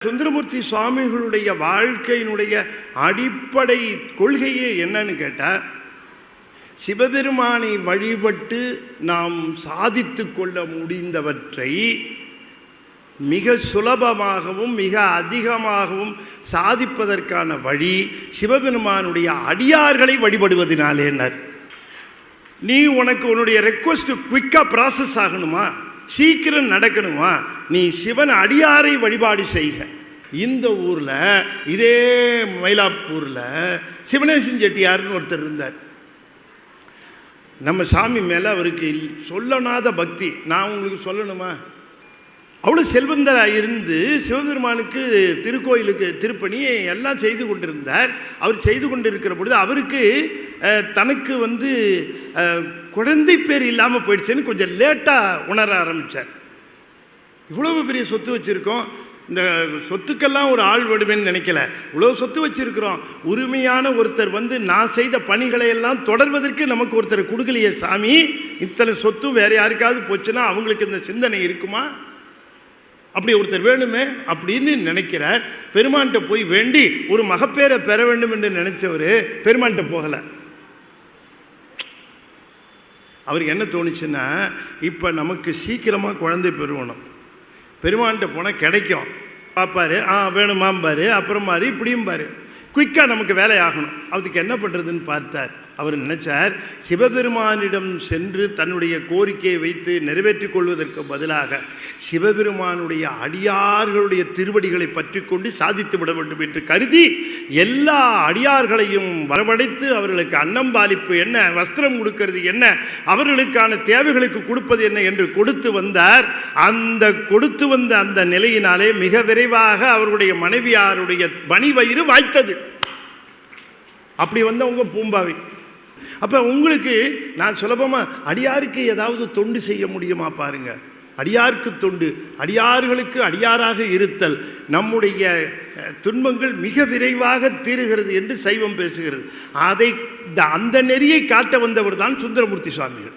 சுந்தரமூர்த்தி சுவாமிகளுடைய வாழ்க்கையினுடைய அடிப்படை கொள்கையே என்னன்னு கேட்டால் சிவபெருமானை வழிபட்டு நாம் சாதித்து கொள்ள முடிந்தவற்றை மிக சுலபமாகவும் மிக அதிகமாகவும் சாதிப்பதற்கான வழி சிவபெருமானுடைய அடியார்களை வழிபடுவதனாலேனர் நீ உனக்கு உன்னுடைய ரெக்வஸ்ட்டு குவிக்காக ப்ராசஸ் ஆகணுமா? சீக்கிரம் நடக்கணுமா? நீ சிவன் அடியாரை வழிபாடு செய்க. இந்த ஊரில் இதே மயிலாப்பூரில் சிவனேசன் செட்டியார்னு ஒருத்தர் இருந்தார். நம்ம சாமி மேலே அவருக்கு சொல்லணாத பக்தி. நான் உங்களுக்கு சொல்லணுமா? அவ்வளோ செல்வந்தராக இருந்து சிவபெருமானுக்கு திருக்கோயிலுக்கு திருப்பணி எல்லாம் செய்து கொண்டிருந்தார். அவர் செய்து கொண்டிருக்கிற பொழுது அவருக்கு தனக்கு வந்து குழந்தை பேர் இல்லாமல் போயிடுச்சுன்னு கொஞ்சம் லேட்டாக உணர ஆரம்பித்தார் இவ்வளவு பெரிய சொத்து வச்சுருக்கோம். இந்த சொத்துக்கெல்லாம் ஒரு ஆள் விடுவேன்னு நினைக்கல. இவ்வளோ சொத்து வச்சுருக்கிறோம். உரிமையான ஒருத்தர் வந்து நான் செய்த பணிகளை எல்லாம் தொடர்வதற்கு நமக்கு ஒருத்தர் கொடுக்கலையே சாமி. இத்தனை சொத்து வேறு யாருக்காவது போச்சுன்னா அவங்களுக்கு இந்த சிந்தனை இருக்குமா? அப்படி ஒருத்தர் வேணுமே அப்படின்னு நினைக்கிறார். பெருமான்கிட்ட போய் வேண்டி ஒரு மகப்பேரை பெற வேண்டும் என்று நினைச்சவர் பெருமான்கிட்ட போகலை. அவருக்கு என்ன தோணுச்சுன்னா இப்போ நமக்கு சீக்கிரமாக குழந்தை பெறுவணும் பெருமான்கிட்ட போனால் கிடைக்கும். பார்ப்பாரு ஆ வேணுமாம்பாரு அப்புறம் மாதிரி இப்படியும் பாரு குயிக்காக நமக்கு வேலை ஆகணும் அதுக்கு என்ன பண்ணுறதுன்னு பார்த்தார். அவர் நினைச்சார் சிவபெருமானிடம் சென்று தன்னுடைய கோரிக்கையை வைத்து நிறைவேற்றிக் கொள்வதற்கு பதிலாக சிவபெருமானுடைய அடியார்களுடைய திருவடிகளை பற்றி கொண்டு சாதித்து விட வேண்டும் என்று கருதி எல்லா அடியார்களையும் வரவழைத்து அவர்களுக்கு அன்னம் பாலிப்பு என்ன வஸ்திரம் கொடுக்கிறது என்ன அவர்களுக்கான தேவைகளுக்கு கொடுப்பது என்ன என்று கொடுத்து வந்தார். அந்த கொடுத்து வந்த அந்த நிலையினாலே மிக விரைவாக அவருடைய மனைவியாருடைய மணி வயிறு வாய்த்தது. அப்படி வந்தவங்க பூம்பாவி. அப்போ உங்களுக்கு நான் சுலபமாக அடியாருக்கு ஏதாவது தொண்டு செய்ய முடியுமா பாருங்க. அடியாருக்கு தொண்டு அடியார்களுக்கு அடியாராக இருத்தல் நம்முடைய துன்பங்கள் மிக விரைவாக தீருகிறது என்று சைவம் பேசுகிறது. அதை அந்த நெறியை காட்ட வந்தவர் தான் சுந்தரமூர்த்தி சுவாமிகள்.